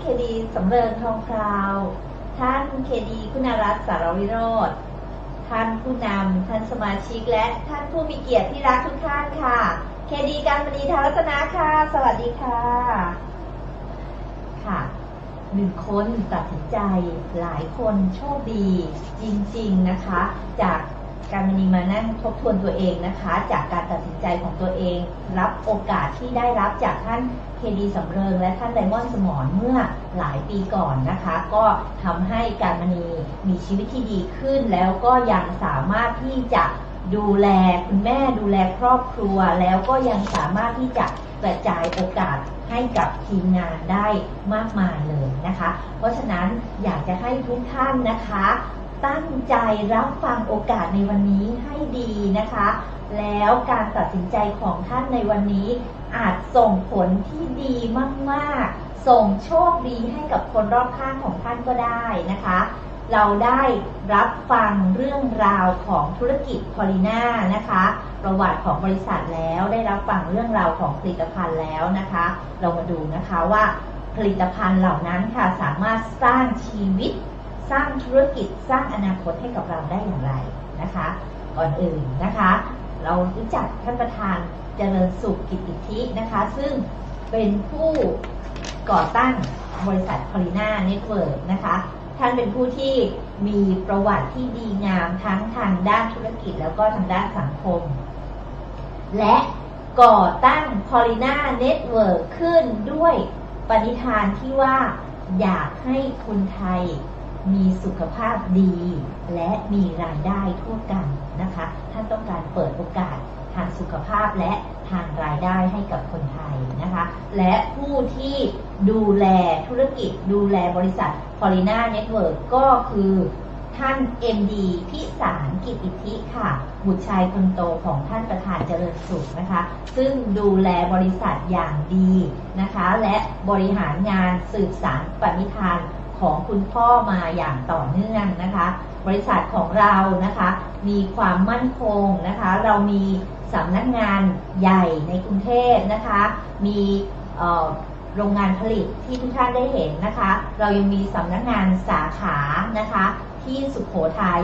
เคดีสำเริงทองคราว ท่านเคดีคุณรัตน์สารวิโรธท่านผู้นำท่านสมาชิกและท่านผู้มีเกียรติที่รักทุกท่านค่ะ เคดีการมณีทารัตนาค่ะ สวัสดีค่ะ ค่ะหนึ่งคนตัดสินใจหลายคนโชคดีจริง ๆ นะคะ จาก การมณีมานั่งทบทวนตัวเองนะคะ จากการตัดสินใจของตัวเอง รับโอกาสที่ได้รับจากท่านเคดีสำเริงและท่านไดมอนด์สมรเมื่อหลายปีก่อนนะคะ ก็ทำให้การมณีมีชีวิตที่ดีขึ้น แล้วก็ยังสามารถที่จะดูแลคุณแม่ดูแลครอบครัว แล้วก็ยังสามารถที่จะกระจายโอกาสให้กับทีมงานได้มากมายเลยนะคะ เพราะฉะนั้นอยากจะให้ทุกท่านนะคะ ตั้งใจรับฟังโอกาสในวันนี้ให้ดีนะคะ แล้วการตัดสินใจของท่านในวันนี้ อาจส่งผลที่ดีมากๆ ส่งโชคดีให้กับคนรอบข้างของท่านก็ได้นะคะ เราได้รับฟังเรื่องราวของธุรกิจพอลิน่านะคะ ประวัติของบริษัทแล้วได้รับฟังเรื่องราวของผลิตภัณฑ์แล้วนะคะ เรามาดูนะคะว่าผลิตภัณฑ์เหล่านั้นค่ะสามารถสร้างชีวิต สร้างธุรกิจสร้างอนาคตให้กับเราได้อย่างไรนะคะ ก่อนอื่นนะคะ เรารู้จักท่านประธานเจริญสุขกิตติธินะคะ ซึ่งเป็นผู้ก่อตั้งบริษัทพอลิน่าเน็ตเวิร์กนะคะ ท่านเป็นผู้ที่มีประวัติที่ดีงามทั้งทางด้านธุรกิจแล้วก็ทางด้านสังคม และก่อตั้ง p o l i n a Network ขึ้นด้วยปณิธานที่ว่าอยากให้คนไทย มีสุขภาพดี และมีรายได้ทั่วกันนะคะ ท่านต้องการเปิดโอกาสทางสุขภาพและทางรายได้ให้กับคนไทยนะคะ และผู้ที่ดูแลธุรกิจดูแลบริษัท p o l i n a Network ก็คือท่าน MD พิสารกิจอิทธิค่ะ บุตรชายคนโตของท่านประธานเจริญสุขนะคะ ซึ่งดูแลบริษัทอย่างดีนะคะ และบริหารงานสืบสารปณิธาน ของคุณพ่อมาอย่างต่อเนื่องนะคะ บริษัทของเรานะคะ มีความมั่นคงนะคะ เรามีสำนักงานใหญ่ในกรุงเทพนะคะ มีโรงงานผลิตที่ทุกท่านได้เห็นนะคะ เรายังมีสำนักงานสาขานะคะ ที่สุขโขทัย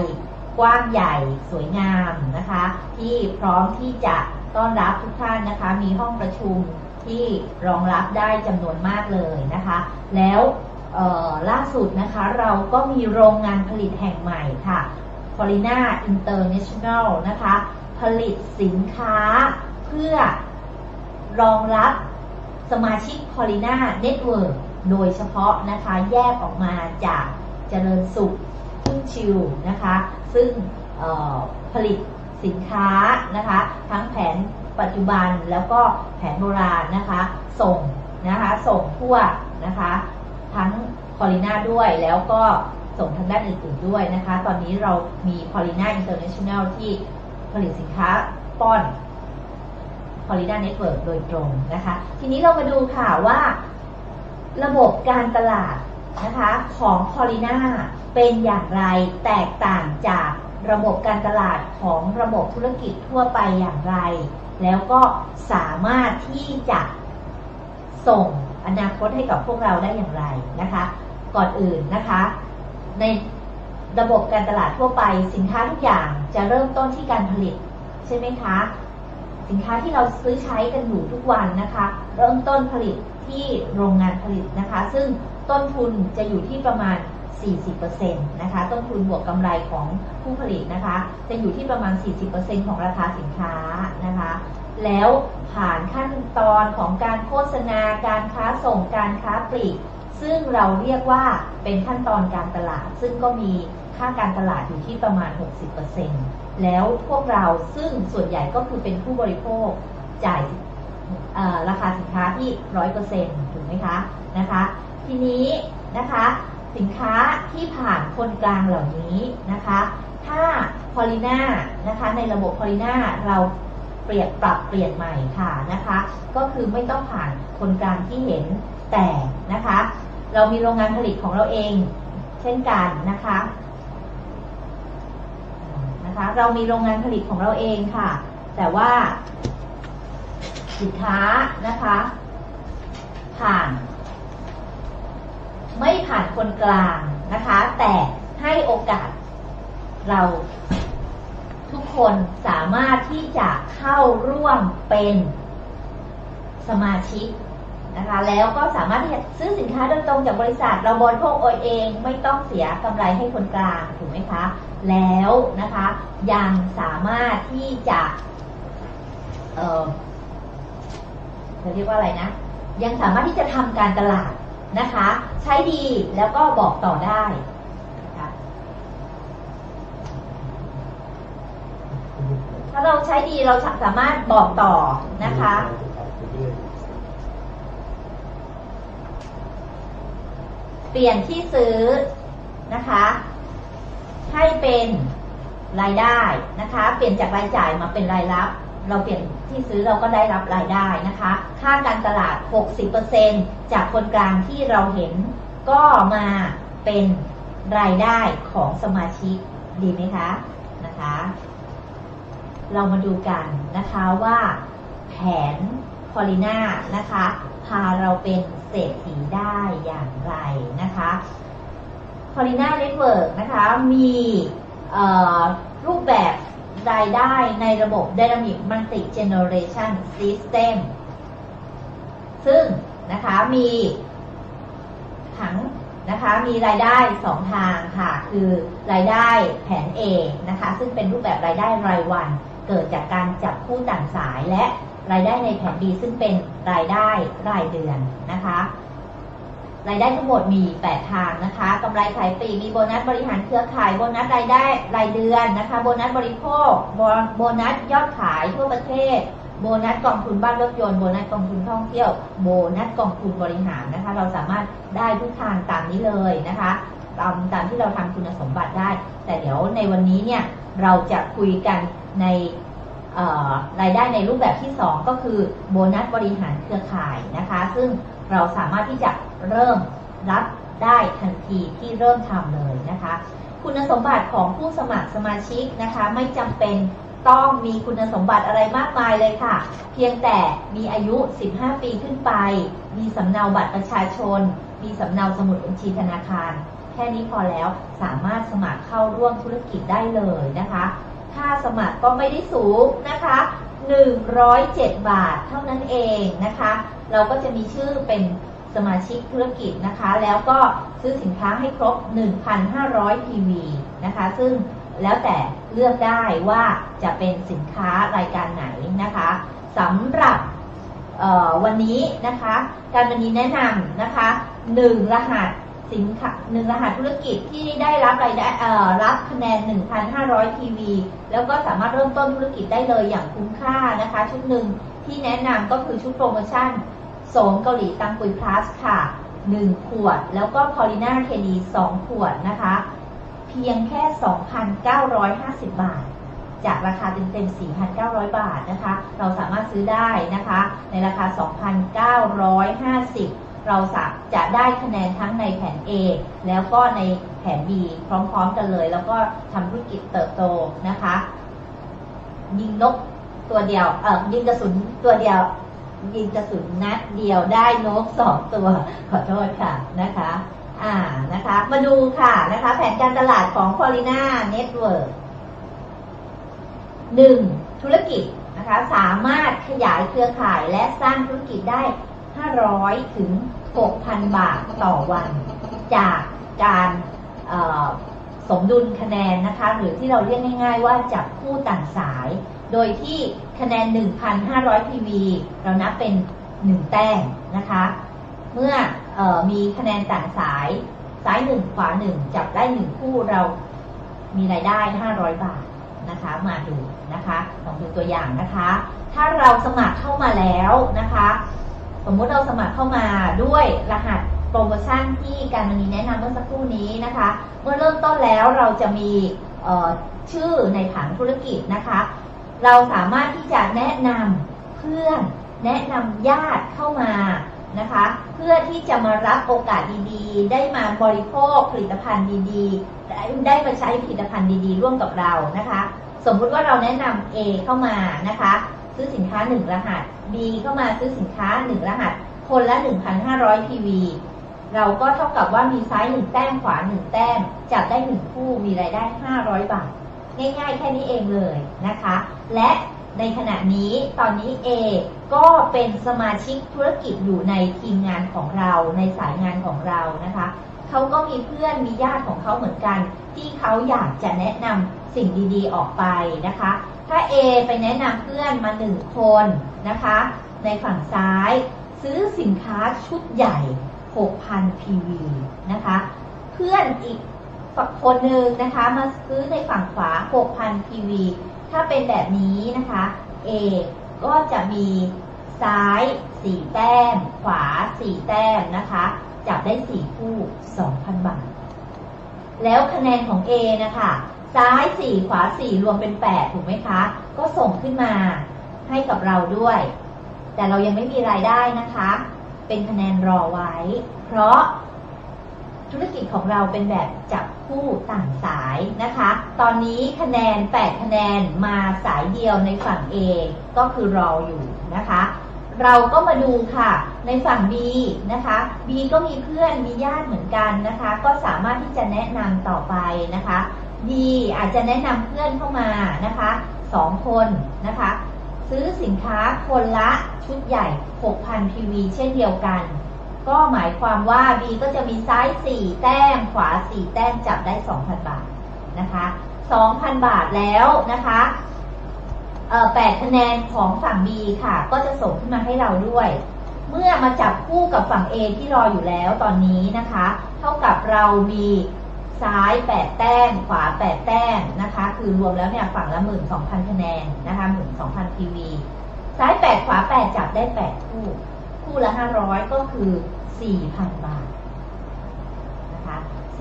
กว้างใหญ่สวยงามนะคะ ที่พร้อมที่จะต้อนรับทุกท่านนะคะ มีห้องประชุมที่รองรับได้จำนวนมากเลยนะคะ แล้ว ล่าสุดนะคะเราก็มีโรงงานผลิตแห่งใหม่ค่ะ f o r i n a International นะคะ ผลิตสินค้าเพื่อรองรับสมาชิก p o l i n a Network โดยเฉพาะนะคะแยกออกมาจากเจริญสุขพึ่งชิวนะคะ ซึ่งผลิตสินค้านะคะ ทั้งแผนปัจจุบันแล้วก็แผนโบราณนะคะ ส่งนะคะ ส่งทั่วนะคะ ทั้งพอลิน่าด้วยแล้วก็ส่งทางด้านอื่นๆด้วยนะคะ ตอนนี้เรามีพอลิน่าอินเตอร์เนชั่นแนลที่ผลิตสินค้าป้อนพอลิน่าเน็ตเวิร์กโดยตรงนะคะ ทีนี้เรามาดูค่ะว่าระบบการตลาดนะคะของพอลิน่าเป็นอย่างไรแตกต่างจากระบบการตลาดของระบบธุรกิจทั่วไปอย่างไร แล้วก็สามารถที่จะส่ง อนาคตให้กับพวกเราได้อย่างไรนะคะ ก่อนอื่นนะคะ ในระบบการตลาดทั่วไป สินค้าทุกอย่างจะเริ่มต้นที่การผลิต ใช่ไหมคะ สินค้าที่เราซื้อใช้กันอยู่ทุกวันนะคะ เริ่มต้นผลิตที่โรงงานผลิตนะคะ ซึ่งต้นทุนจะอยู่ที่ประมาณ 40%นะคะ ต้นทุนบวกกำไรของผู้ผลิตนะคะ จะอยู่ที่ประมาณ 40%ของราคาสินค้านะคะ แล้วผ่านขั้นตอนของการโฆษณาการค้าส่งการค้าปลีก ซึ่งเราเรียกว่าเป็นขั้นตอนการตลาด ซึ่งก็มีค่าการตลาดอยู่ที่ประมาณ 60%แล้วพวกเราซึ่งส่วนใหญ่ก็คือเป็นผู้บริโภคจ่ายราคาสินค้าที่ 100%ถูกไหมคะนะคะ ทีนี้นะคะสินค้าที่ผ่านคนกลางเหล่านี้นะคะ ถ้าพอลิน่านะคะในระบบพอลิน่าเรา เปลี่ยนปรับเปลี่ยนใหม่ค่ะนะคะ ก็คือไม่ต้องผ่านคนกลางที่เห็นแต่นะคะ เรามีโรงงานผลิตของเราเอง เช่นกันนะคะนะคะ เรามีโรงงานผลิตของเราเองค่ะ แต่ว่าสินค้านะคะ ผ่าน ไม่ผ่านคนกลางนะคะ แต่ให้โอกาสเรา ทุกคนสามารถที่จะเข้าร่วมเป็นสมาชิกนะคะแล้วก็สามารถที่จะซื้อสินค้าโดยตรงจากบริษัท เราบริโภคเองไม่ต้องเสียกำไรให้คนกลางถูกไหมคะ แล้วนะคะยังสามารถที่จะเออเขาเรียกว่าอะไรนะ ยังสามารถที่จะทำการตลาดนะคะ ใช้ดีแล้วก็บอกต่อได้นะคะ ถ้าเราใช้ดีเราสามารถบอกต่อนะคะ เปลี่ยนที่ซื้อนะคะ ให้เป็นรายได้นะคะ เปลี่ยนจากรายจ่ายมาเป็นรายรับ เราเปลี่ยนที่ซื้อเราก็ได้รับรายได้นะคะ ค่าการตลาด 60%จากคนกลางที่เราเห็นก็มาเป็นรายได้ของสมาชิกดีไหมคะนะคะ เรามาดูกันนะคะว่าแผนพอลิน่านะคะพาเราเป็นเศรษฐีได้อย่างไรนะคะพอลิน่าเน็ตเวิร์กนะคะมีรูปแบบรายได้ในระบบ Dynamic Multi Generation System ซึ่งนะคะมีผังนะคะมีรายได้สองทางค่ะ คือรายได้แผน A นะคะ ซึ่งเป็นรูปแบบรายได้รายวัน เกิดจากการจับคู่ต่างสายและรายได้ในแผน B ซึ่งเป็นรายได้รายเดือนนะคะ รายได้ทั้งหมดมี 8 ทางนะคะกำไรขายปลีกมีโบนัสบริหารเครือข่ายโบนัสรายได้รายเดือนนะคะ โบนัสบริโภคโบโบนัสยอดขายทั่วประเทศ โบนัสกองทุนบ้านรถยนต์โบนัสกองทุนท่องเที่ยว โบนัสกองทุนบริหารนะคะ เราสามารถได้ทุกทางตามนี้เลยนะคะตามตามที่เราทำคุณสมบัติได้ แต่เดี๋ยวในวันนี้เนี่ยเราจะคุยกัน ในรายได้ในรูปแบบที่ 2 ก็คือโบนัสบริหารเครือข่ายนะคะ ซึ่งเราสามารถที่จะเริ่มรับได้ทันทีที่เริ่มทำเลยนะคะ คุณสมบัติของผู้สมัครสมาชิกนะคะ ไม่จำเป็นต้องมีคุณสมบัติอะไรมากมายเลยค่ะ เพียงแต่มีอายุ 15 ปีขึ้นไป มีสำเนาบัตรประชาชน มีสำเนาสมุดบัญชีธนาคาร แค่นี้พอแล้วสามารถสมัครเข้าร่วมธุรกิจได้เลยนะคะ ค่าสมัครก็ไม่ได้สูงนะคะ 107 บาทเท่านั้นเองนะคะ เราก็จะมีชื่อเป็นสมาชิกธุรกิจนะคะ แล้วก็ซื้อสินค้าให้ครบ 1,500 PV นะคะ ซึ่งแล้วแต่เลือกได้ว่าจะเป็นสินค้ารายการไหนนะคะสำหรับวันนี้นะคะ การวันนี้แนะนำนะคะหนึ่งรหัส สินค้าหนึ่งรหัสธุรกิจที่ได้รับรายได้เอ่อรับคะแนน 1,500 PV แล้วก็สามารถเริ่มต้นธุรกิจได้เลยอย่างคุ้มค่านะคะ ชุดหนึ่งที่แนะนำก็คือชุดโปรโมชั่นโสมเกาหลีตังกุยพลัสค่ะ 1 ขวด แล้วก็พอลิน่าเคดี2ขวดนะคะ เพียงแค่ 2,950 บาท จากราคาเต็มๆ 4,900 บาทนะคะ เราสามารถซื้อได้นะคะ ในราคา 2,950 เราจะได้คะแนนทั้งในแผน A แล้วก็ในแผน B พร้อมๆกันเลย แล้วก็ทำธุรกิจเติบโตนะคะ ยิงนกตัวเดียวเออยิงกระสุนตัวเดียวยิงกระสุนนัดเดียวได้นกสองตัว ขอโทษค่ะนะคะ อ่านะคะ มาดูค่ะนะคะ แผนการตลาดของ p o l i n a Network หนึ่งธุรกิจนะคะสามารถขยายเครือข่ายและสร้างธุรกิจได้ 500 ถึง 6,000 บาทต่อวัน จากการสมดุลคะแนนนะคะ หรือที่เราเรียกง่ายๆว่าจับคู่ต่างสาย โดยที่คะแนน 1,500 PV เรานับเป็น 1 แต้มนะคะ เมื่อออมีคะแนนต่างสาย ซ้ายหนึ่งขวาหนึ่งจับได้หนึ่งคู่เรามีรายได้ 500 บาทนะคะ มาดูนะคะลองดูตัวอย่างนะคะ ถ้าเราสมัครเข้ามาแล้วนะคะ มมุติเราสมัครเข้ามาด้วยรหัสโปรโมชั่นที่การมณีแนะนำเมื่อสักครู่นี้นะคะ เมื่อเริ่มต้นแล้วเราจะมีชื่อในผังธุรกิจนะคะ เราสามารถที่จะแนะนำเพื่อนแนะนำญาติเข้ามานะคะ เพื่อที่จะมารับโอกาสดีๆ ได้มาบริโภคผลิตภัณฑ์ดีๆ ได้ได้มาใช้ผลิตภัณฑ์ดีๆ ร่วมกับเรานะคะ สมมุติว่าเราแนะนำ A เข้ามานะคะ ซื้อสินค้า 1 รหัส B เข้ามาซื้อสินค้า 1 รหัส คนละ 1,500 PV เราก็เท่ากับว่ามีซ้ายหนึ่งแต้มขวาหนึ่งแต้ม จับได้หนึ่งคู่มีรายได้ 500 บาท ง่ายๆ แค่นี้เองเลยนะคะ และในขณะนี้ตอนนี้ A ก็เป็นสมาชิกธุรกิจอยู่ในทีมงานของเราในสายงานของเรานะคะเขาก็มีเพื่อนมีญาติของเขาเหมือนกัน ที่เขาอยากจะแนะนำสิ่งดีๆออกไปนะคะ ถ้า A ไปแนะนำเพื่อนมาหนึ่งคนนะคะ ในฝั่งซ้ายซื้อสินค้าชุดใหญ่ 6,000 PV นะคะ เพื่อนอีกฝั่งคนหนึ่งนะคะมาซื้อในฝั่งขวา 6,000 PV ถ้าเป็นแบบนี้นะคะ A ก็จะมีซ้าย 4 แต้ม ขวา 4 แต้มนะคะ จับได้ 4 คู่ 2,000 บาท แล้วคะแนนของ A นะคะ ซ้าย 4 ขวา 4 รวมเป็น 8 ถูกไหมคะ ก็ส่งขึ้นมาให้กับเราด้วย แต่เรายังไม่มีรายได้นะคะ เป็นคะแนนรอไว้ เพราะธุรกิจของเราเป็นแบบจับคู่ต่างสายนะคะ ตอนนี้คะแนน 8 คะแนนมาสายเดียวในฝั่ง A ก็คือรออยู่นะคะ เราก็มาดูค่ะ ในฝั่ง B นะคะ B ก็มีเพื่อนมีญาติเหมือนกันนะคะ ก็สามารถที่จะแนะนำต่อไปนะคะ B อาจจะแนะนำเพื่อนเข้ามานะคะสองคนนะคะ ซื้อสินค้าคนละชุดใหญ่ 6,000 PV เช่นเดียวกัน ก็หมายความว่า B ก็จะมีซ้าย 4 แต้ม ขวา 4 แต้มจับได้ 2,000 บาทนะคะ 2,000 บาทแล้วนะคะเอ่อ8คะแนนของฝั่ง B ค่ะ ก็จะส่งขึ้นมาให้เราด้วย เมื่อมาจับคู่กับฝั่ง A ที่รออยู่แล้วตอนนี้นะคะ เท่ากับเรามี ซ้าย 8 แต้ม ขวา 8 แต้มนะคะ คือรวมแล้วเนี่ยฝั่งละ12,000คะแนนนะคะ12,000 PV ซ้าย 8 ขวา 8 จับได้ 8 คู่ คู่ละ 500 ก็คือ 4,000 บาทนะคะ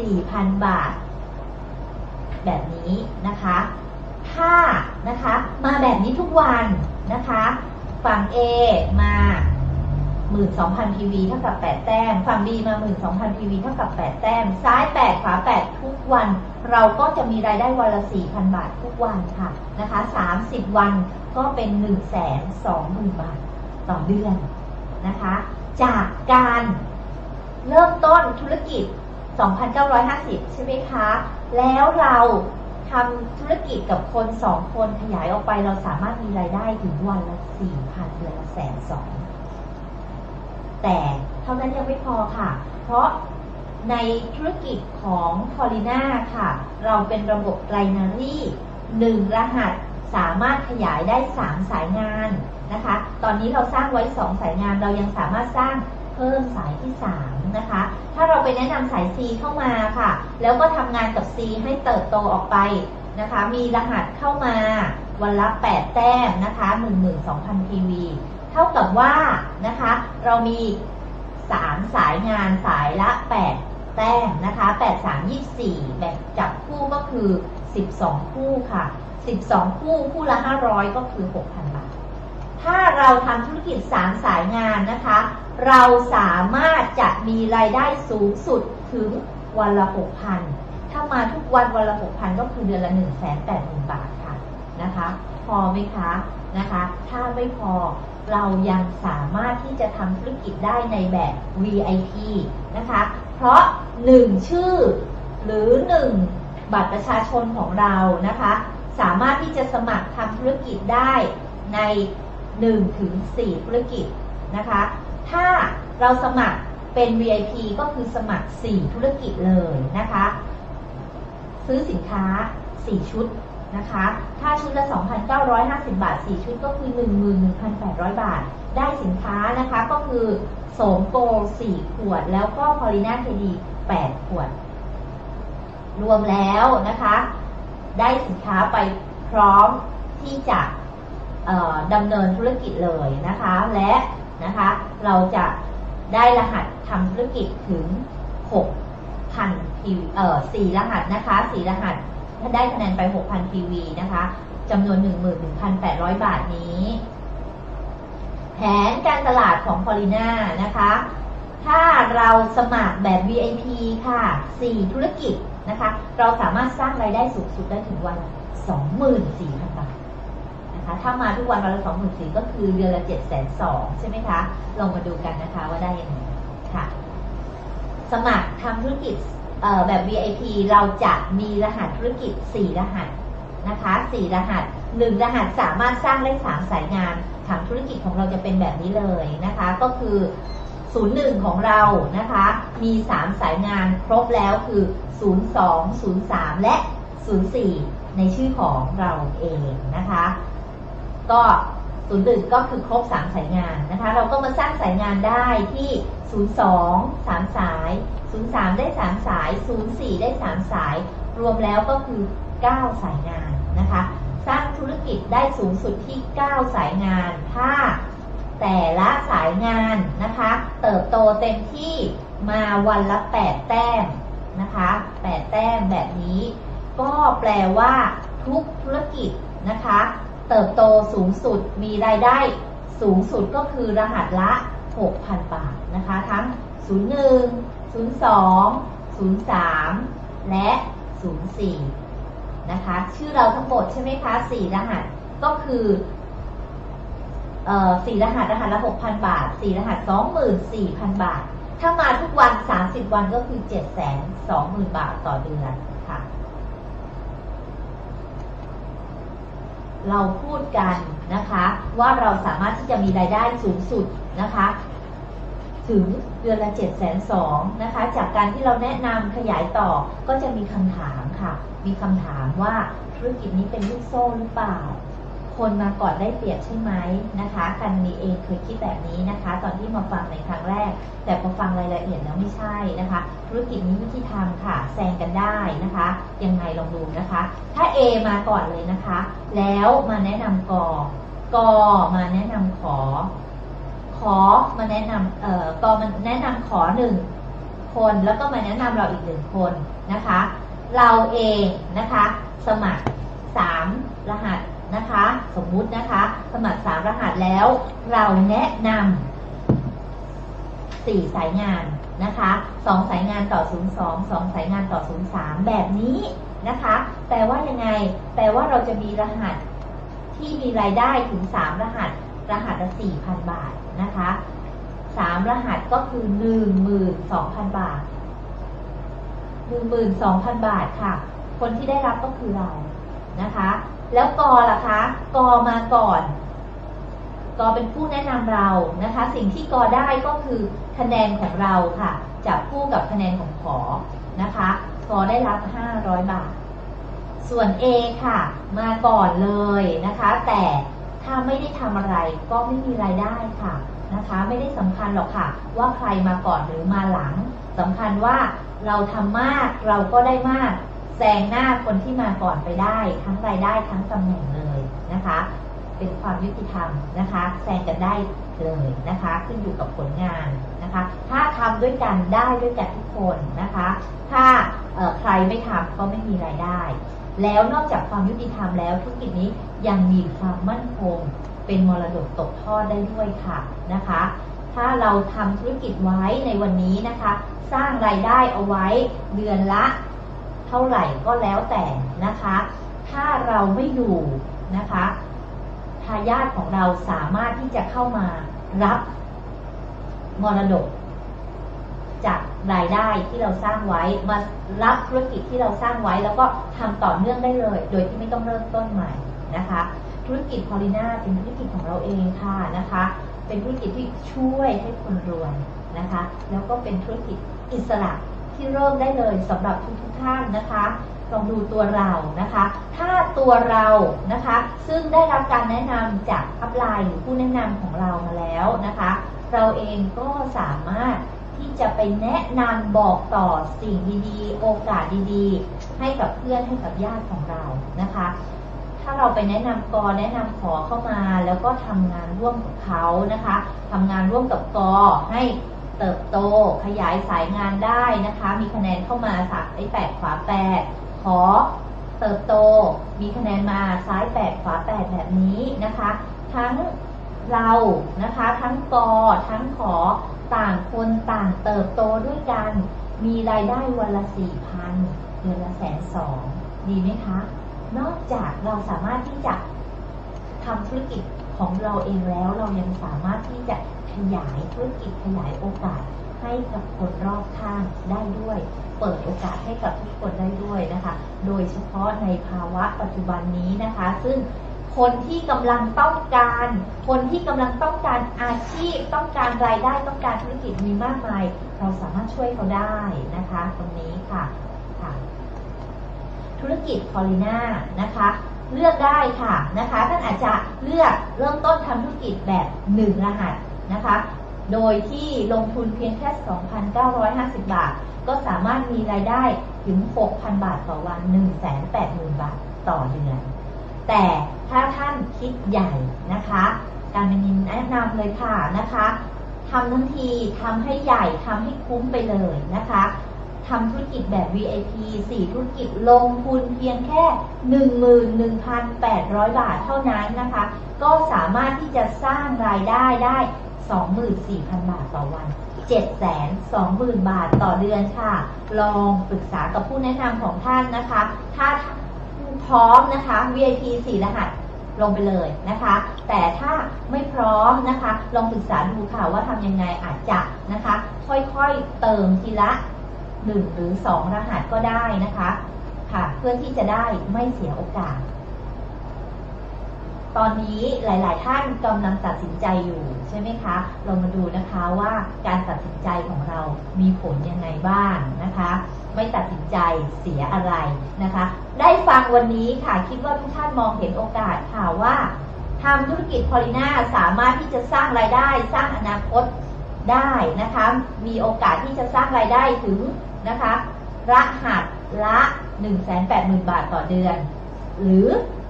4,000 บาท แบบนี้นะคะ ถ้านะคะมาแบบนี้ทุกวันนะคะ ฝั่ง A มา 12,000 PV เท่ากับ 8 แต้มฝั่ง B มา 12,000 PV เท่ากับ 8 แต้ม ซ้าย 8 ขวา 8 ทุกวัน เราก็จะมีรายได้วันละ 4,000 บาททุกวันค่ะนะคะ 30 วันก็เป็น 120,000 บาทต่อเดือนนะคะ จากการเริ่มต้นธุรกิจ 2,950 ใช่ไหมคะ แล้วเราทำธุรกิจกับคน 2 คนขยายออกไปเราสามารถมีรายได้ถึงวันละ 4,000 เดือนละแสนสอง แต่เท่านั้นยังไม่พอค่ะ เพราะในธุรกิจของพอลิน่าค่ะ เราเป็นระบบไ r นารี่หนึ่งรหัสสามารถขยายได้ 3 สายงานนะคะ ตอนนี้เราสร้างไว้ 2 สายงานเรายังสามารถสร้างเพิ่มสายที่ 3 นะคะ ถ้าเราไปแนะนำสาย C เข้ามาค่ะ แล้วก็ทำงานกับ C ให้เติบโตออกไปนะคะ มีรหัสเข้ามา วันละ 8 แต้มนะคะ 12,000 PV เท่ากับว่านะคะ เรามี 3 สายงานสายละ 8 แต้มนะคะ 8 3 24 แบบจับคู่ก็คือ 12 คู่ค่ะ 12 คู่คู่ละ 500 ก็คือ 6,000 บาท ถ้าเราทำธุรกิจ 3 สายงานนะคะ เราสามารถจะมีรายได้สูงสุดถึงวันละ 6,000 ถ้ามาทุกวันวันละ 6,000 ก็คือเดือนละ 180,000 บาทค่ะ นะคะ พอไหมคะนะคะ ถ้าไม่พอเรายังสามารถที่จะทำธุรกิจได้ในแบบ VIP นะคะ เพราะ 1 ชื่อหรือ 1 บัตรประชาชนของเรานะคะ สามารถที่จะสมัครทำธุรกิจได้ใน1ถึง4ธุรกิจนะคะ ถ้าเราสมัครเป็น VIP ก็คือสมัคร 4 ธุรกิจเลยนะคะ ซื้อสินค้า 4 ชุด นะคะ ถ้าชุดละ 2,950 บาท 4 ชุดก็คือ 11,800 บาท ได้สินค้านะคะก็คือโสมโก4ขวด แล้วก็พอลิน่าเคดี 8 ขวด รวมแล้วนะคะ ได้สินค้าไปพร้อมที่จะดำเนินธุรกิจเลยนะคะ และนะคะเราจะได้รหัสทำธุรกิจถึง 6,000 PV เอ่อ4รหัสนะคะ 4 รหัส ได้คะแนนไป 6,000 PV นะคะจำนวน 11,800 บาทนี้ แผนการตลาดของพอลิน่านะคะ ถ้าเราสมัครแบบ VIP ค่ะ 4 ธุรกิจนะคะ เราสามารถสร้างรายได้สูงสุดได้ถึงวัน 24,000 บาทนะคะ ถ้ามาทุกวันวันละ 24,000 ก็คือเดือนละ 7 2 0 0 ใช่ไหมคะ ลองมาดูกันนะคะว่าได้ยังไงค่ะ สมัครทำธุรกิจ แบบ VIP เราจะมีรหัสธุรกิจ 4 รหัสนะคะ 4 รหัส 1 รหัสสามารถสร้างได้ 3 สายงานถังธุรกิจของเราจะเป็นแบบนี้เลยนะคะ ก็คือ 01 ของเรานะคะ มี 3 สายงานครบแล้วคือ 02 03 และ 04 ในชื่อของเราเองนะคะ ก็ศูนย์หนึ่งก็คือครบ 3 สายงานนะคะ เราก็มาสร้างสายงานได้ที่ 02 3 สาย 03 ได้ 3 สาย 04 ได้ 3 สาย รวมแล้วก็คือ 9 สายงานนะคะ สร้างธุรกิจได้สูงสุดที่ 9 สายงาน ถ้าแต่ละสายงานนะคะ เติบโตเต็มที่มาวันละ 8 แต้มนะคะ 8 แต้มแบบนี้ ก็แปลว่าทุกธุรกิจนะคะ เติบโตสูงสุดมีรายได้สูงสุดก็คือรหัสละ 6,000 บาทนะคะ ทั้ง 01 02 03 และ 04 นะคะ ชื่อเราทั้งหมดใช่ไหมคะ 4 รหัสก็คือเอ่อ4รหัสรหัสละ 6,000 บาท 4 รหัส 24,000 บาท ถ้ามาทุกวัน 30 วันก็คือ 720,000 บาทต่อเดือนค่ะ เราพูดกันนะคะ ว่าเราสามารถที่จะมีรายได้สูงสุดนะคะ ถึงเดือนละ7 2 0 0 0นะคะ จากการที่เราแนะนำขยายต่อก็จะมีคำถามค่ะ มีคำถามว่าธุรกิจนี้เป็นลูกโซ่หรือเปล่า คนมาก่อนได้เปรียบใช่ไหมนะคะกันนีเองเคยคิดแบบนี้นะคะ ตอนที่มาฟังในครั้งแรก แต่พอฟังรายละเอียดแล้วไม่ใช่นะคะ ธุรกิจนี้วิธีทำค่ะแซงกันได้นะคะ ยังไงลองดูนะคะ ถ้า A มาก่อนเลยนะคะ แล้วมาแนะนำกกมาแนะนำขอ ขอมาแนะนำเอ่อกอมันแนะนำขอหนึ่งคนแล้วก็มาแนะนำเราอีกหนึ่งคนนะคะ เราเองนะคะ สมัครสามรหัสนะคะ สมมุตินะคะ สมัครสามรหัสแล้ว เราแนะนำสี่สายงานนะคะสองสายงานต่อ 02สองสายงานต่อ 03 แบบนี้นะคะ แปลว่ายังไง แปลว่าเราจะมีรหัสที่มีรายได้ถึง 3 รหัส รหัสละ4,000 บาท นะคะ3รหัสก็คือ12,000บาท12,000บาทค่ะ คนที่ได้รับก็คือเรานะคะ แล้วกอล่ะคะกอมาก่อน กอเป็นผู้แนะนำเรานะคะ สิ่งที่กอได้ก็คือคะแนนของเราค่ะจับคู่กับคะแนนของขอนะคะกอได้รับ500บาท ส่วน A ค่ะ มาก่อนเลยนะคะ แต่ ถ้าไม่ได้ทำอะไรก็ไม่มีรายได้ค่ะนะคะ ไม่ได้สำคัญหรอกค่ะ ว่าใครมาก่อนหรือมาหลังสำคัญว่าเราทำมากเราก็ได้มากแซงหน้าคนที่มาก่อนไปได้ ทั้งรายได้ทั้งตำแหน่งเลยนะคะ เป็นความยุติธรรมนะคะแซงกันได้เลยนะคะ ขึ้นอยู่กับผลงานนะคะ ถ้าทำด้วยกันได้ด้วยกันทุกคนนะคะ ถ้าใครไม่ทำก็ไม่มีรายได้ แล้วนอกจากความยุติธรรมแล้วธุรกิจนี้ยังมีความมั่นคง เป็นมรดกตกทอดได้ด้วยค่ะนะคะ ถ้าเราทำธุรกิจไว้ในวันนี้นะคะ สร้างรายได้เอาไว้เดือนละ เท่าไหร่ก็แล้วแต่นะคะ ถ้าเราไม่อยู่นะคะทายาทของเราสามารถที่จะเข้ามารับมรดก จากรายได้ที่เราสร้างไว้มารับธุรกิจที่เราสร้างไว้ แล้วก็ทำต่อเนื่องได้เลย โดยที่ไม่ต้องเริ่มต้นใหม่นะคะ ธุรกิจพอลิน่าเป็นธุรกิจของเราเองค่ะนะคะ เป็นธุรกิจที่ช่วยให้คนรวยนะคะ แล้วก็เป็นธุรกิจอิสระที่เริ่มได้เลยสำหรับทุกทุกท่านนะคะลองดูตัวเรานะคะ ถ้าตัวเรานะคะ ซึ่งได้รับการแนะนำจากอัพไลน์หรือผู้แนะนำของเรามาแล้วนะคะ เราเองก็สามารถ ที่จะไปแนะนำบอกต่อสิ่งดีๆ โอกาสดีๆ ให้กับเพื่อนให้กับญาติของเรานะคะ ถ้าเราไปแนะนำกอแนะนำขอเข้ามาแล้วก็ทำงานร่วมกับเขานะคะทำงานร่วมกับกอให้เติบโตขยายสายงานได้นะคะ มีคะแนนเข้ามาสักไอ้แปดขวาแปดขอเติบโต มีคะแนนมาซ้ายแปดขวาแปดแบบนี้นะคะ ทั้งเรานะคะ ทั้งกอทั้งขอ ต่างคนต่างเติบโตด้วยกัน มีรายได้วันละสี่พันเดือนละแสนสองดีไหมคะ นอกจากเราสามารถที่จะทำธุรกิจของเราเองแล้วเรายังสามารถที่จะขยายธุรกิจขยายโอกาสให้กับคนรอบข้างได้ด้วย เปิดโอกาสให้กับทุกคนได้ด้วยนะคะ โดยเฉพาะในภาวะปัจจุบันนี้นะคะ ซึ่งคนที่กำลังต้องการ คนที่กำลังต้องการอาชีพ ต้องการรายได้ต้องการ จมีมากมาย เราสามารถช่วยเขาได้นะคะ ตรงนี้ค่ะค่ะ ธุรกิจพอลิน่านะคะ เลือกได้ค่ะนะคะท่านอาจจะเลือกเริ่มต้นทำธุรกิจแบบ1รหัสนะคะ โดยที่ลงทุนเพียงแค่ 2,950 บาท ก็สามารถมีรายได้ถึง 6,000 บาทต่อวัน 180,000 บาทต่อเดือน แต่ถ้าท่านคิดใหญ่นะคะ การเป็นนินแนะนำเลยค่ะนะคะ ทำทั้งทีทำให้ใหญ่ทำให้คุ้มไปเลยนะคะทำธุรกิจแบบ VIP 4 ธุรกิจลงทุนเพียงแค่ 11,800 บาทเท่านั้นนะคะ ก็สามารถที่จะสร้างรายได้ได้ 24,000 บาทต่อวัน 720,000 บาทต่อเดือนค่ะ ลองปรึกษากับผู้แนะนำของท่านนะคะ ถ้าพร้อมนะคะ VIP 4 รหัส ลงไปเลยนะคะ แต่ถ้าไม่พร้อมนะคะ ลองปรึกษาดูค่ะว่าทำยังไงอาจจะนะคะ ค่อยๆเติมทีละ 1 หรือ 2 รหัสก็ได้นะคะค่ะ เพื่อที่จะได้ไม่เสียโอกาส ตอนนี้หลาย ๆ ท่านกำลังตัดสินใจอยู่ใช่ไหมคะ เรามาดูนะคะว่าการตัดสินใจของเรามีผลยังไงบ้างนะคะ ไม่ตัดสินใจเสียอะไรนะคะ ได้ฟังวันนี้ค่ะคิดว่าทุกท่านมองเห็นโอกาสค่ะว่าทำธุรกิจพอลิน่าสามารถที่จะสร้างรายได้สร้างอนาคตได้นะคะ มีโอกาสที่จะสร้างรายได้ถึงนะคะรหัสละ 180,000 บาทต่อเดือน หรือ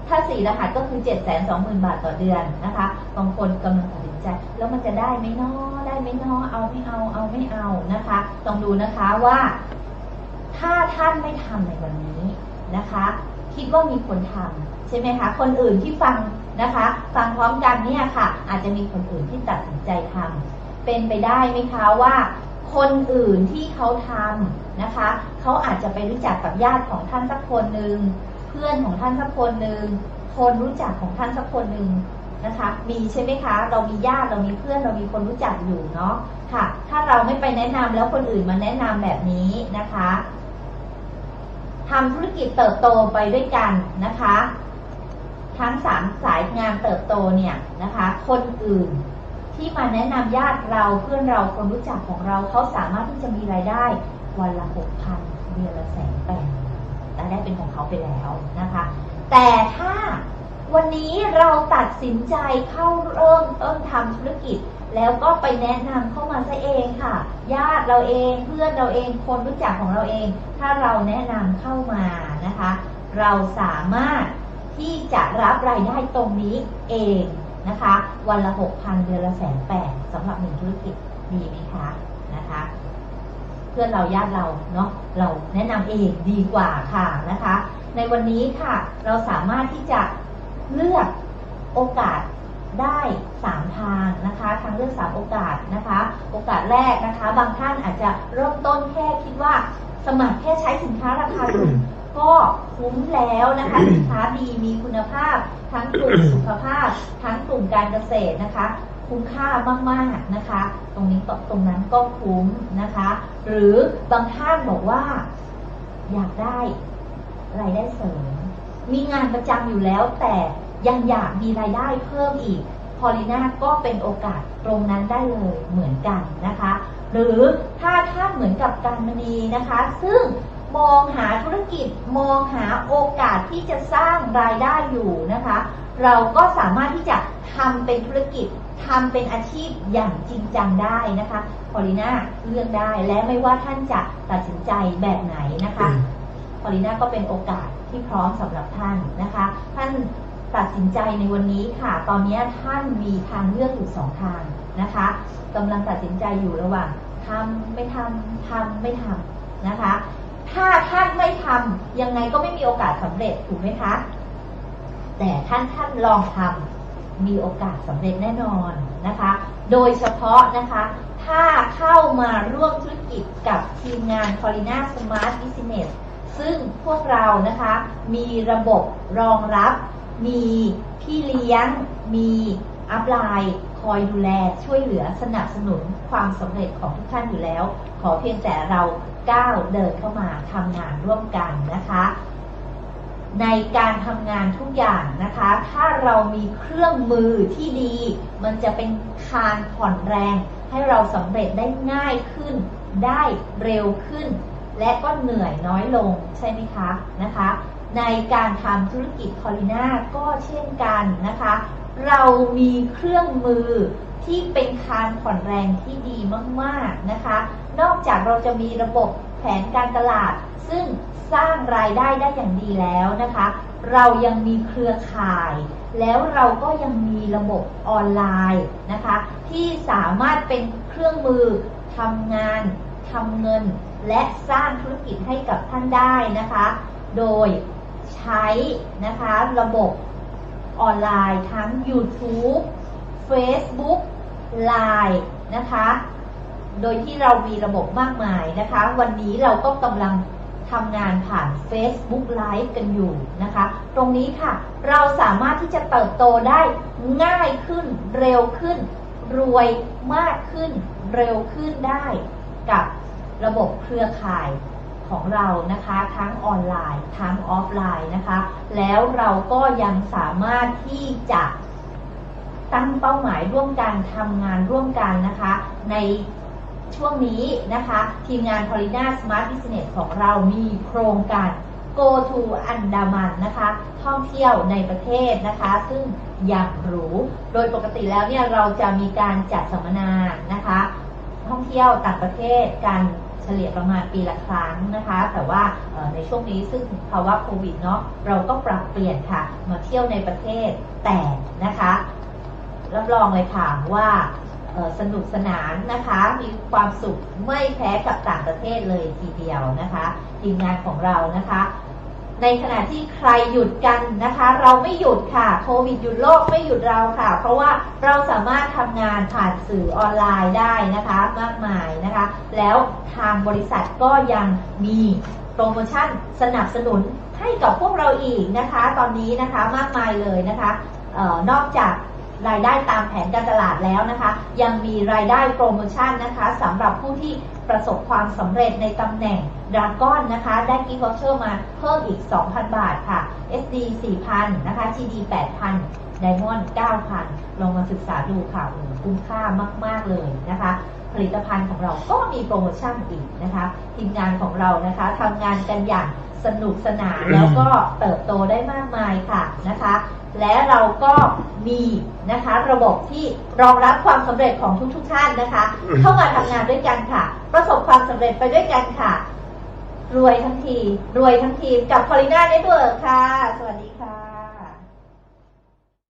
ถ้าสี่รหัสก็คือ 720,000 บาทต่อเดือนนะคะ บางคนกำลังตัดสินใจ แล้วมันจะได้ไหมน้อได้ไหมน้อเอาไม่เอา เอาไม่เอานะคะต้องดูนะคะว่า ถ้าท่านไม่ทำในวันนี้นะคะ คิดว่ามีคนทำใช่ไหมคะ คนอื่นที่ฟังนะคะ ฟังพร้อมกันเนี่ยค่ะ อาจจะมีคนอื่นที่ตัดสินใจทำเป็นไปได้ไหมคะว่า คนอื่นที่เขาทำนะคะเขาอาจจะไปรู้จักกับญาติของท่านสักคนหนึ่งเพื่อนของท่านสักคนหนึ่งคนรู้จักของท่านสักคนหนึ่งนะคะ มีใช่ไหมคะ เรามีญาติเรามีเพื่อนเรามีคนรู้จักอยู่เนาะค่ะ ถ้าเราไม่ไปแนะนำแล้วคนอื่นมาแนะนำแบบนี้นะคะ ทำธุรกิจเติบโตไปด้วยกันนะคะ ทั้งสามสายงานเติบโตเนี่ยนะคะ คนอื่นที่มาแนะนำญาติเราเพื่อนเราคนรู้จักของเราเขาสามารถที่จะมีรายได้วันละหกพันเดือนละแสนแปดรายได้เป็นของเขาไปแล้วนะคะ แต่ถ้าวันนี้เราตัดสินใจเข้าเริ่มต้นทำธุรกิจ แล้วก็ไปแนะนำเข้ามาซะเองค่ะ ญาติเราเองเพื่อนเราเองคนรู้จักของเราเอง ถ้าเราแนะนำเข้ามานะคะ เราสามารถที่จะรับรายได้ตรงนี้เองนะคะ วันละหกพันเดือนละแสนแปดสำหรับหนึ่งธุรกิจดีไหมคะนะคะ เพื่อนเราญาติเราเนาะเราแนะนำเองดีกว่าค่ะนะคะ ในวันนี้ค่ะ เราสามารถที่จะเลือกโอกาส ได้สามทางนะคะทางเลือกสามโอกาสนะคะ โอกาสแรกนะคะ บางท่านอาจจะเริ่มต้นแค่คิดว่าสมัครแค่ใช้สินค้าราคาถูกก็คุ้มแล้วนะคะสินค้าดีมีคุณภาพ ทั้งกลุ่มสุขภาพ ทั้งกลุ่มการเกษตรนะคะ คุ้มค่ามากๆนะคะ ตรงนี้ก็ตรงนั้นก็คุ้มนะคะ หรือบางท่านบอกว่า อยากได้รายได้เสริมมีงานประจำอยู่แล้วแต่ ยังอยากมีรายได้เพิ่มอีกพอลิน่าก็เป็นโอกาสตรงนั้นได้เลยเหมือนกันนะคะ หรือถ้าท่านเหมือนกับการมณีนะคะ ซึ่งมองหาธุรกิจมองหาโอกาสที่จะสร้างรายได้อยู่นะคะ เราก็สามารถที่จะทำเป็นธุรกิจทำเป็นอาชีพอย่างจริงจังได้นะคะพอลิน่าเลือกได้และไม่ว่าท่านจะตัดสินใจแบบไหนนะคะพอลิน่าก็เป็นโอกาสที่พร้อมสำหรับท่านนะคะ ท่าน ตัดสินใจในวันนี้ค่ะ ตอนนี้ท่านมีทางเลือกอยู่สองทางนะคะกำลังตัดสินใจอยู่ระหว่างทำไม่ทำทำไม่ทำนะคะ ถ้าท่านไม่ทำยังไงก็ไม่มีโอกาสสำเร็จถูกไหมคะ แต่ท่านท่านลองทำมีโอกาสสำเร็จแน่นอนนะคะ โดยเฉพาะนะคะ ถ้าเข้ามาร่วมธุรกิจกับทีมงาน c o r i n a Smart Business ซึ่งพวกเรานะคะมีระบบรองรับ มีพี่เลี้ยง มีอัพไลน์คอยดูแลช่วยเหลือสนับสนุนความสำเร็จของทุกท่านอยู่แล้ว ขอเพียงแต่เราก้าวเดินเข้ามาทำงานร่วมกันนะคะ ในการทำงานทุกอย่างนะคะ ถ้าเรามีเครื่องมือที่ดี มันจะเป็นคานผ่อนแรง ให้เราสำเร็จได้ง่ายขึ้น ได้เร็วขึ้น และก็เหนื่อยน้อยลงใช่ไหมคะนะคะ ในการทำธุรกิจคอลิน่าก็เช่นกันนะคะ เรามีเครื่องมือที่เป็นคานผ่อนแรงที่ดีมากๆนะคะ นอกจากเราจะมีระบบแผนการตลาด ซึ่งสร้างรายได้ได้อย่างดีแล้วนะคะ เรายังมีเครือข่าย แล้วเราก็ยังมีระบบออนไลน์นะคะ ที่สามารถเป็นเครื่องมือทำงานทำเงิน และสร้างธุรกิจให้กับท่านได้นะคะ โดย ใช้นะคะระบบออนไลน์ทั้ง YouTube Facebook Line นะคะ โดยที่เรามีระบบมากมายนะคะ วันนี้เราก็กำลังทำงานผ่าน Facebook Live กันอยู่นะคะ ตรงนี้ค่ะ เราสามารถที่จะเติบโตได้ง่ายขึ้นเร็วขึ้น รวยมากขึ้น เร็วขึ้นได้กับระบบเครือข่าย ของเรานะคะ ทั้งออนไลน์ทั้งออฟไลน์นะคะ แล้วเราก็ยังสามารถที่จะตั้งเป้าหมายร่วมกันทำงานร่วมกันนะคะ ในช่วงนี้นะคะ ทีมงาน p o l i n a Smart Business ของเรามีโครงการ Go to Andaman นนะคะ ท่องเที่ยวในประเทศนะคะ ซึ่งอย่างหรู โดยปกติแล้วเนี่ยเราจะมีการจัดสัมมนานะคะ ท่องเที่ยวต่างประเทศกัน ฉลี่ยประมาณปีละครั้งนะคะ แต่ว่าในช่วงนี้ซึ่งภาวะโควิดเนาะเราก็ปรับเปลี่ยนค่ะ มาเที่ยวในประเทศแต่นะคะ รับรองเลยค่ะว่าสนุกสนานนะคะ มีความสุขไม่แพ้กับต่างประเทศเลยทีเดียวนะคะ ทีมงานของเรานะคะ ในขณะที่ใครหยุดกันนะคะ เราไม่หยุดค่ะโควิดหยุดโลกไม่หยุดเราค่ะ เพราะว่าเราสามารถทำงานผ่านสื่อออนไลน์ได้นะคะ มากมายนะคะ แล้วทางบริษัทก็ยังมีโปรโมชั่นสนับสนุนให้กับพวกเราอีกนะคะ ตอนนี้นะคะมากมายเลยนะคะออนอกจากรายได้ตามแผนการตลาดแล้วนะคะ ยังมีรายได้โปรโมชั่นนะคะสำหรับผู้ที่ ประสบความสำเร็จในตำแหน่งดราก้อนนะคะ ได้กิฟต์วอเชอร์มาเพิ่มอีก 2,000 บาทค่ะ SD 4,000 นะคะ GD 8,000 Diamond 9,000 ลองมาศึกษาดูค่ะคุ้มค่ามาก ๆ เลยนะคะผลิตภัณฑ์ของเราก็มีโปรโมชั่นอีกนะคะทีมงานของเรานะคะทำงานกันอย่างสนุกสนานแล้วก็เติบโตได้มากมายค่ะนะคะและเราก็มีนะคะระบบที่รองรับความสำเร็จของทุกๆทท่านนะคะ เข้ามาทำงานด้วยกันค่ะ ประสบความสำเร็จไปด้วยกันค่ะ รวยทั้งที รวยทั้งทีมกับ p o l i n a Network ค่ะ